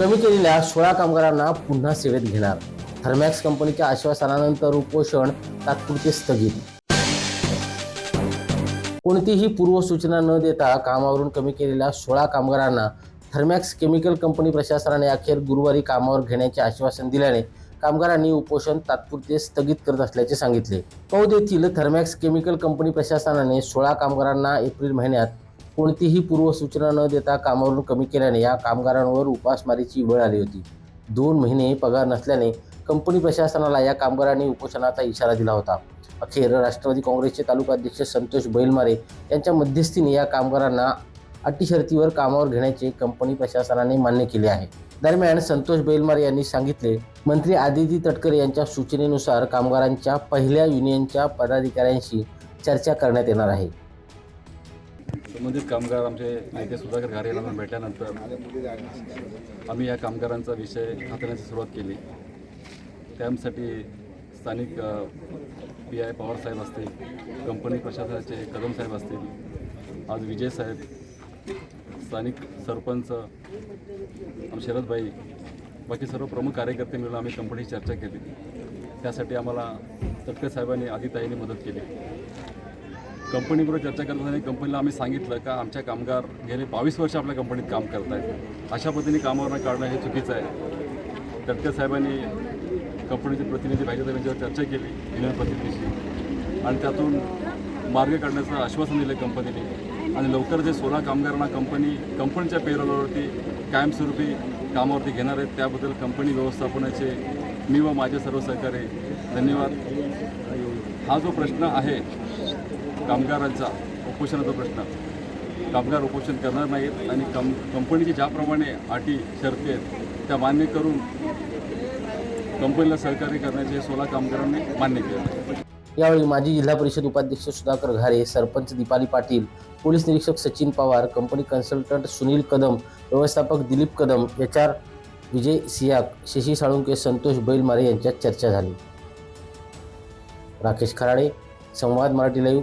कमी केलेल्या सोळा कामगारांना पुन्हा सेवेत घेणार. थर्मॅक्स कंपनीच्या आश्वासनानंतर उपोषण तात्पुरते स्थगित. कोणतीही पूर्वसूचना न देता कामावरून कमी केलेल्या सोळा कामगारांना थर्मॅक्स केमिकल कंपनी प्रशासनाने अखेर गुरुवारी कामावर घेण्याचे आश्वासन दिल्याने कामगारांनी उपोषण तात्पुरते स्थगित करत असल्याचे सांगितले. पौद येथील थर्मॅक्स केमिकल कंपनी प्रशासनाने सोळा कामगारांना एप्रिल महिन्यात कोणतीही पूर्वसूचना न देता कामावरून कमी केल्याने या कामगारांवर उपासमारीची वेळ आली होती. दोन महिने पगार नसल्याने कंपनी प्रशासनाला या कामगारांनी उपोषणाचा इशारा दिला होता. अखेर राष्ट्रवादी काँग्रेसचे तालुकाध्यक्ष संतोष बैलमारे यांच्या मध्यस्थीने या कामगारांना अटी शर्तीवर कामावर घेण्याचे कंपनी प्रशासनाने मान्य केले आहे. दरम्यान संतोष बैलमारे यांनी सांगितले मंत्री आदिती तटकरे यांच्या सूचनेनुसार कामगारांच्या पहिल्या युनियनच्या पदाधिकाऱ्यांशी चर्चा करण्यात येणार आहे. संबंधित कामगार आमचे नेते सुधाकर घारे यांना भेटल्यानंतर आम्ही या कामगारांचा विषय हाताळण्याची सुरुवात केली. त्यासाठी स्थानिक पी आय पवार साहेब असतील कंपनी प्रशासनाचे कदम साहेब असतील आज विजय साहेब स्थानिक सरपंच आम शरदबाई बाकी सर्व प्रमुख कार्यकर्ते मिळून आम्ही कंपनीची चर्चा केली. त्यासाठी आम्हाला तटके साहेबांनी आदिताईंनी मदत केली. कंपनीबरोबर चर्चा करत असताना कंपनीला आम्ही सांगितलं का आमच्या कामगार गेले बावीस वर्ष आपल्या कंपनीत काम करत आहेत अशा पद्धतीने कामावर काढणं हे चुकीचं आहे. तटकर साहेबांनी कंपनीचे प्रतिनिधी पाहिजे तर त्यांच्यावर चर्चा केली युनियन प्रतिनिधीशी. आणि त्यातून मार्ग काढण्याचं आश्वासन दिलं कंपनीने. आणि लवकर जे सोळा कामगारांना कंपनी कंपनीच्या पेरोलवरती कायमस्वरूपी कामावरती घेणार आहेत त्याबद्दल कंपनी व्यवस्थापनाचे मी व माझे सर्व सहकारी धन्यवाद. हा जो प्रश्न आहे कामगारांचा उपोषणाचा प्रश्न. कामगार उपोषण करणार नाहीत आणि कम कंपनीची ज्याप्रमाणे अटी शर्ती आहेत त्या मान्य करून कंपनीला सहकार्य करण्याचे सोळा कामगारांनी मान्य केलं. यावेळी माजी जिल्हा परिषद उपाध्यक्ष सुधाकर घारे सरपंच दीपाली पाटील पोलीस निरीक्षक सचिन पवार कंपनी कन्सल्टंट सुनील कदम व्यवस्थापक दिलीप कदम एच आर विजय सियाक शशी साळुंके संतोष बैलमारे यांच्यात चर्चा झाली. राकेश खराडे संवाद मराठी लाईव्ह